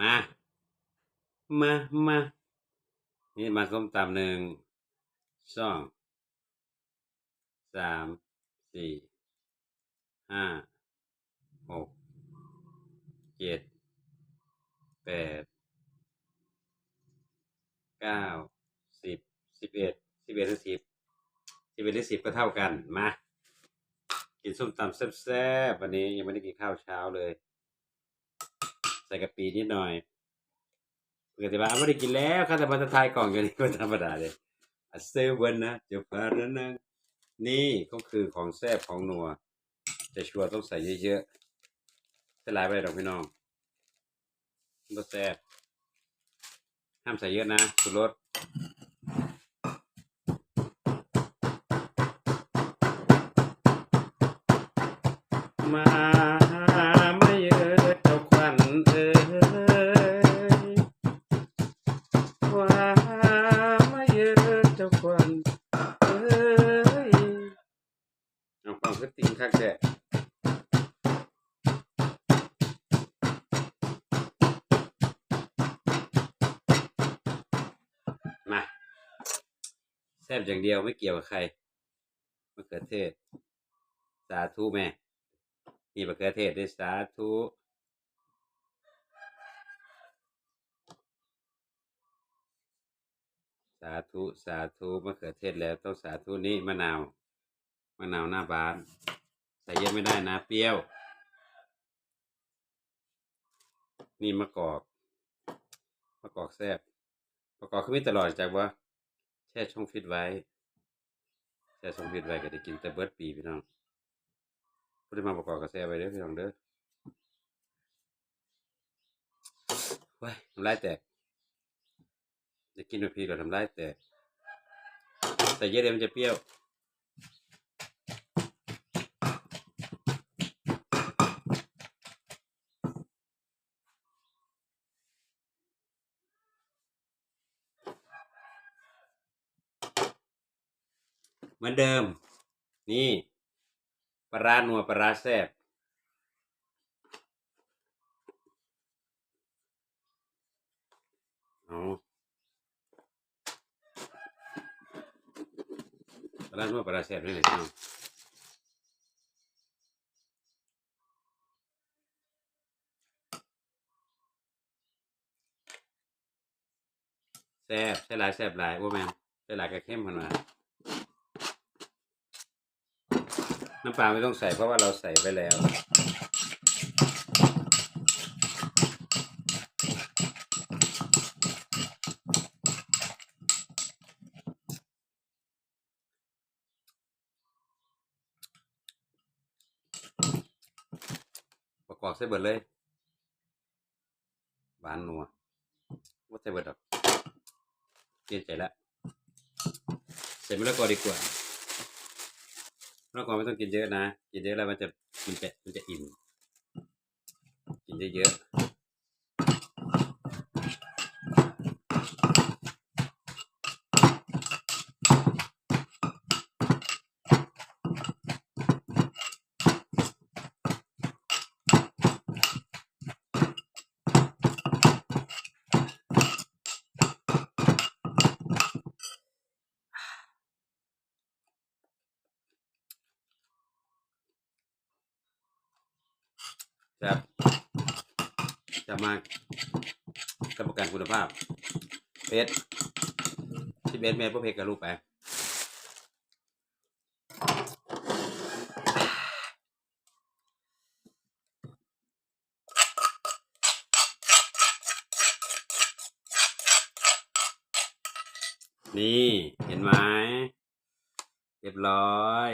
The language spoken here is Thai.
มา มามานี่มาส้มตำหนึ่งสองสามสี่ห้าหกเจ็ดแปดเก้าสิบสิบเอ็ดสิบเอ็ดหรือสิบสิบเอ็ดหรือสิบก็เท่ากันมากินส้มตำแซ่บๆวันนี้ยังไม่ได้กินข้าวเช้าเลย ใส่กะปินิดหน่อยปกติว่าไม่ได้กินแล้วข้าแต่มาทายกล่องอยู่นี่ก็ธรรมดาเลยอาเวันนะเจะพาระนังนี่ก็คือของแซ่บของนัว จะชัวร์ต้องใส่เยอะๆใส่หลายไปดอกพี่น้องก็แซ่บห้ามใส่เยอะนะสุรสมา คักแท้มาแซ่บอย่างเดียวไม่เกี่ยวกับใครมะเขือเทศ สาธุแม่ นี่มะเขือเทศด้วยสาธุสาธุ สาธุมะเขือเทศแล้วต้องสาธุนี่มะนาว มะนาวหน้าบาน ใส่เยอะไม่ได้นะ เปรี้ยว นี่มะกอกมะกอกแซ่บมะกอกคือมีตลอดจากว่าแช่ช่องฟิตไว้แช่ช่องฟิตไว้ก็ได้กินแต่เบิร์ดปีพี่น้องพูดมาประกอบกับแซ่ไว้เด้อพี่น้องเด้อว้ายทำลายแตกจะกินแบบพี่เราทำลายแตกแต่เยอะเดี๋ยวมันจะเปรี้ยว เหมือนเดิม นี่ปลาร้านัวปลาแซ่บเอาปลาร้านัวปลาแซ่บนี่เลยพี่น้องแซ่บใช่หลายแซ่บหลายโอ้แม่ใช่หลายก็เข้มขนาด น้ำปลาไม่ต้องใส่เพราะว่าเราใส่ไปแล้ว ประกอบใส่เบิดเลยหวานนัวว่าใส่เบิดดอกเปลี่ยนใจและใส่มะละกอดีกว่า มะละกอไม่ต้องกินเยอะนะ กินเยอะแล้วมันจะมันจะมันจะอิ่มกินเยอะๆ จะจะมากกับประกันคุณภาพ เพชรสิบเอ็ดเมตรพวกเพชรกับลูกไปนี่ เห็นไหมเรียบร้อย